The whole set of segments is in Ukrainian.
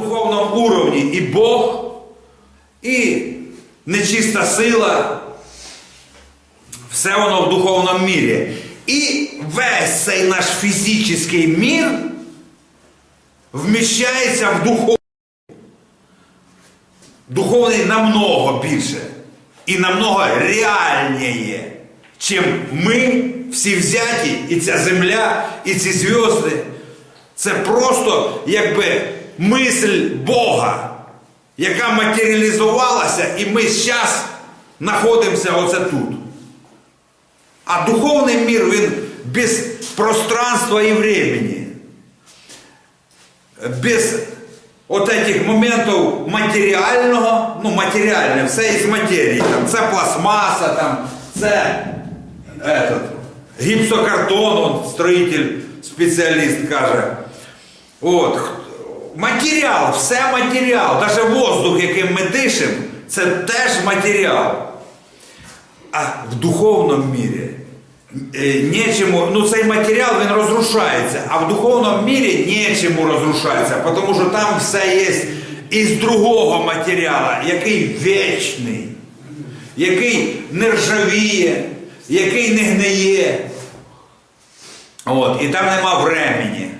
духовном уровні і Бог, і нечиста сила, все воно в духовному мірі. І весь цей наш фізичний мір вміщається в духовний. Духовний намного більше і намного реальніє, чим ми всі взяті, і ця земля, і ці зв'язки. Це просто якби мисль Бога, яка матеріалізувалася, і ми зараз знаходимося оце тут. А духовний мір він без пространства і времени. Без от моментів матеріального, ну матеріальне, все із матерії. Там, це пластмаса, там, це этот, гіпсокартон, он, строїтель, спеціаліст каже. От, матеріал, все матеріал, навіть воздух, яким ми дишимо, це теж матеріал. А в духовному мірі е, ну цей матеріал він розрушається, а в духовному мірі нечому розрушається, тому що там все є із другого матеріалу, який вічний, який не ржавіє, який не гниє. От, і там нема времени.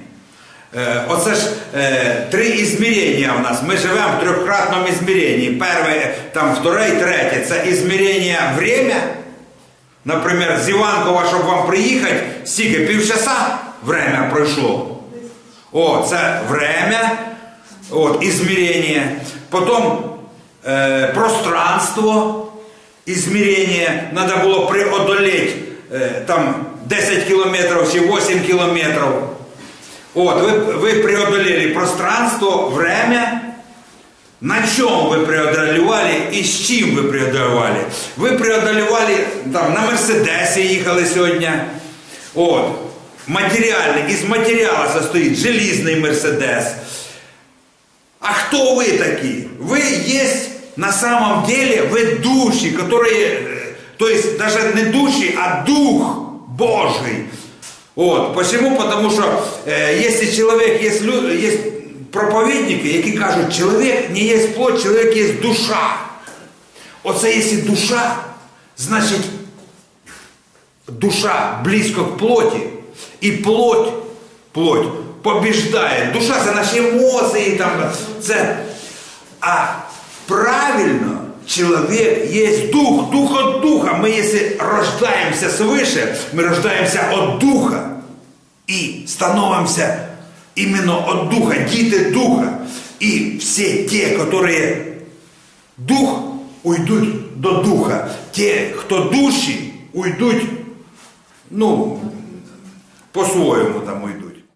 Е, Оце ж е, три ізмірення в нас. Ми живемо в трьохкратному ізміренні. Перше, там, вторе і третє. Це ізмірення время. Наприклад, з Іванкова, щоб вам приїхати, стільки півчаса время пройшло. О, це время, от, ізмірення. Потім е, пространство, ізмірення. Треба було преодолеть е, там 10 кілометрів чи 8 кілометрів. Вот, вы, вы преодолели пространство, время. На чем вы преодолевали и с чем вы преодолевали? Вы преодолевали, там, на Мерседесе ехали сегодня. Вот. Материальный, из материала состоит железный Мерседес. А кто вы такие? Вы есть на самом деле, вы души, которые, то есть даже не души, а Дух Божий. Вот. Почему? Потому что э, если человек, есть, лю- есть проповідники, які кажуть, чоловік не є плоть, чоловік є душа. Оце якщо душа, значить душа близько к плоті, і плоть, плоть побіждає. Душа це наші емоції, там, це. А правильно, человек есть дух, дух от духа. Мы если рождаемся свыше, мы рождаемся от духа и становимся именно от духа, діти духа. И все те, которые дух, уйдут до духа. Те, кто душі, уйдуть, ну, по-своєму там уйдуть.